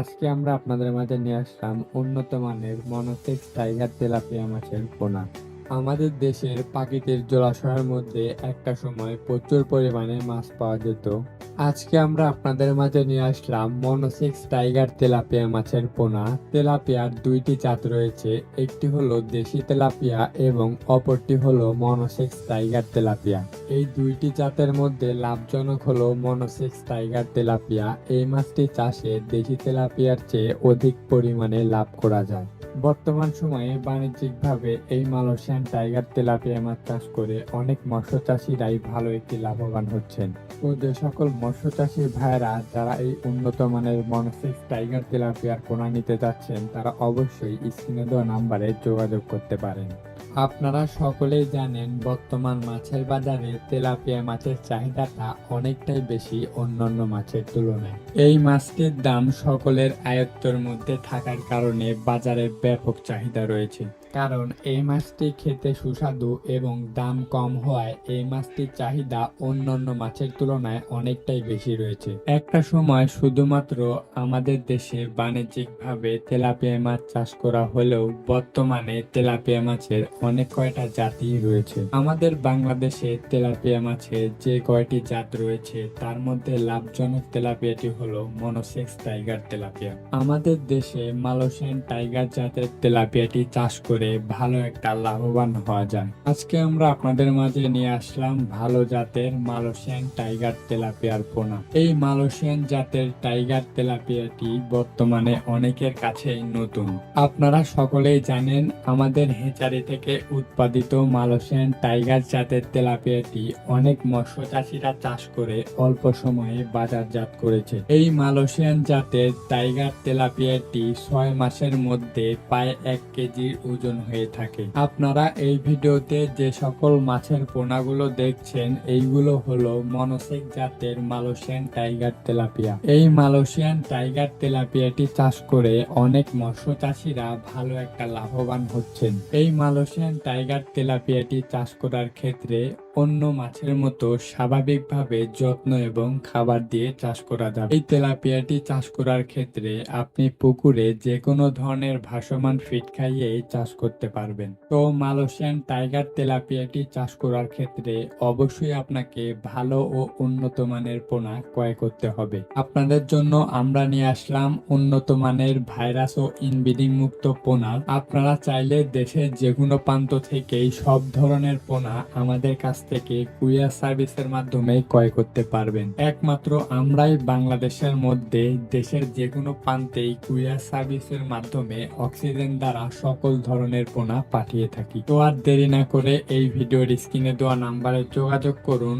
আজকে আমরা আপনাদের মাঝে নিয়ে আসলাম উন্নত মানের মনোসেক টাইগার তেলাপিয়া মাছের পোনা। আমাদের দেশের পাখিদের জলাশয়ের মধ্যে একটা সময় প্রচুর পরিমাণে মাছ পাওয়া যেত। আজকে আমরা আপনাদের মাঝে নিয়ে আসলাম মনোসেক্স টাইগার তেলাপিয়া মাছের পোনা। তেলাপিয়ার দুইটি জাত রয়েছে, একটি হলো দেশি তেলাপিয়া এবং অপরটি হলো মনোসেক্স টাইগার তেলাপিয়া। এই দুইটি জাতের মধ্যে লাভজনক হলো মনোসেক্স টাইগার তেলাপিয়া। এই মাছটি চাষে দেশি তেলাপিয়ার চেয়ে অধিক পরিমাণে লাভ করা যায়। বর্তমান সময়ে বাণিজ্যিকভাবে এই মালয়েশিয়ান টাইগার তেলাপিয়া মাছ চাষ করে অনেক মৎস্য চাষিরাই ভালো একটি লাভবান হচ্ছেন। ও যে সকল মৎস্য চাষি ভাইয়েরা যারা এই উন্নত মানের মনসিক টাইগার তেলাপিয়ার কোনা নিতে যাচ্ছেন, তারা অবশ্যই স্ক্রিনে দেওয়া নাম্বারে যোগাযোগ করতে পারেন। আপনারা সকলেই জানেন, বর্তমান মাছের বাজারে তেলাপিয়া মাছের চাহিদাটা অনেকটাই বেশি অন্যান্য মাছের তুলনায়। এই মাছটির দাম সকলের আয়ত্তর মধ্যে থাকার কারণে বাজারে ব্যাপক চাহিদা রয়েছে। কারণ এই মাছটি খেতে সুস্বাদু এবং দাম কম হওয়ায় এই মাছটির চাহিদা অন্যান্য মাছের তুলনায় অনেকটাই বেশি রয়েছে। একটা সময় শুধুমাত্র আমাদের দেশে বাণিজ্যিকভাবে তেলাপিয়া মাছ চাষ করা হলেও বর্তমানে তেলাপিয়া মাছের অনেক কয়টা জাতি রয়েছে। আমাদের বাংলাদেশে তেলাপিয়া মাছের যে কয়টি জাত রয়েছে তার মধ্যে লাভজনক তেলাপিয়াটি হলো মনোসেক্স টাইগার তেলাপিয়া। আমাদের দেশে মালয়েশিয়ান টাইগার জাতের তেলাপিয়াটি চাষ করে ভালো একটা লাভবান হওয়া যায়। আজকে আমরা আপনাদের মাঝে নিয়ে আসলাম ভালো জাতের মালয়েশিয়ান টাইগার তেলাপিয়ার পোনা। এই মালয়েশিয়ান জাতের টাইগার তেলাপিয়াটি বর্তমানে অনেকের কাছেই নতুন। আপনারা সকলেই জানেন আমাদের হেচারি থেকে উৎপাদিত মালয়েশিয়ান টাইগার জাতের তেলাপিয়াটি অনেক মৎস্য চাষিরা চাষ করে অল্প সময়ে বাজারজাত করেছে। এই মালয়েশিয়ান জাতের টাইগার তেলাপিয়াটি ছয় মাসের মধ্যে প্রায় এক কেজির ওজন হয়ে থাকে। আপনারা এই ভিডিওতে যে সকল মাছের পোনাগুলো দেখছেন, এইগুলো হলো মনসেক জাতের মালয়েশিয়ান টাইগার তেলাপিয়া। এই মালয়েশিয়ান টাইগার তেলাপিয়াটি চাষ করে অনেক মৎস্য চাষিরা ভালো একটা লাভবান হচ্ছেন। এই মালয়েশিয়ান টাইগার তেলাপিয়াটি চাষ করার ক্ষেত্রে অন্য মাছের মতো স্বাভাবিকভাবে যত্ন এবং খাবার দিয়ে চাষ করা যাবে। এই তেলাপিয়াটি চাষ করার ক্ষেত্রে আপনি পুকুরে যে কোনো ধরনের ভাসমান ফিট খাইয়ে চাষ করতে পারবেন। তো মালয়েশিয়ান টাইগার তেলাপিয়াটি চাষ করার ক্ষেত্রে অবশ্যই আপনাকে ভালো ও উন্নত মানের পোনা ক্রয় করতে হবে। আপনাদের জন্য আমরা নিয়ে আসলাম উন্নত মানের ভাইরাস ও ইনব্রিডিং মুক্ত পোনা। আপনারা চাইলে দেশের যে কোনো প্রান্ত থেকেই সব ধরনের পোনা আমাদের কাছ থেকে কুরিয়ার সার্ভিসের মাধ্যমে ক্রয় করতে পারবেন। একমাত্র আমরাই বাংলাদেশের মধ্যে দেশের যে কোনো প্রান্তেই কুরিয়ার সার্ভিসের মাধ্যমে অক্সিজেন দ্বারা সকল ধরনের পোনা পাঠিয়ে থাকি। তো আর দেরি না করে এই ভিডিওর স্ক্রিনে দেওয়া নাম্বারে যোগাযোগ করুন।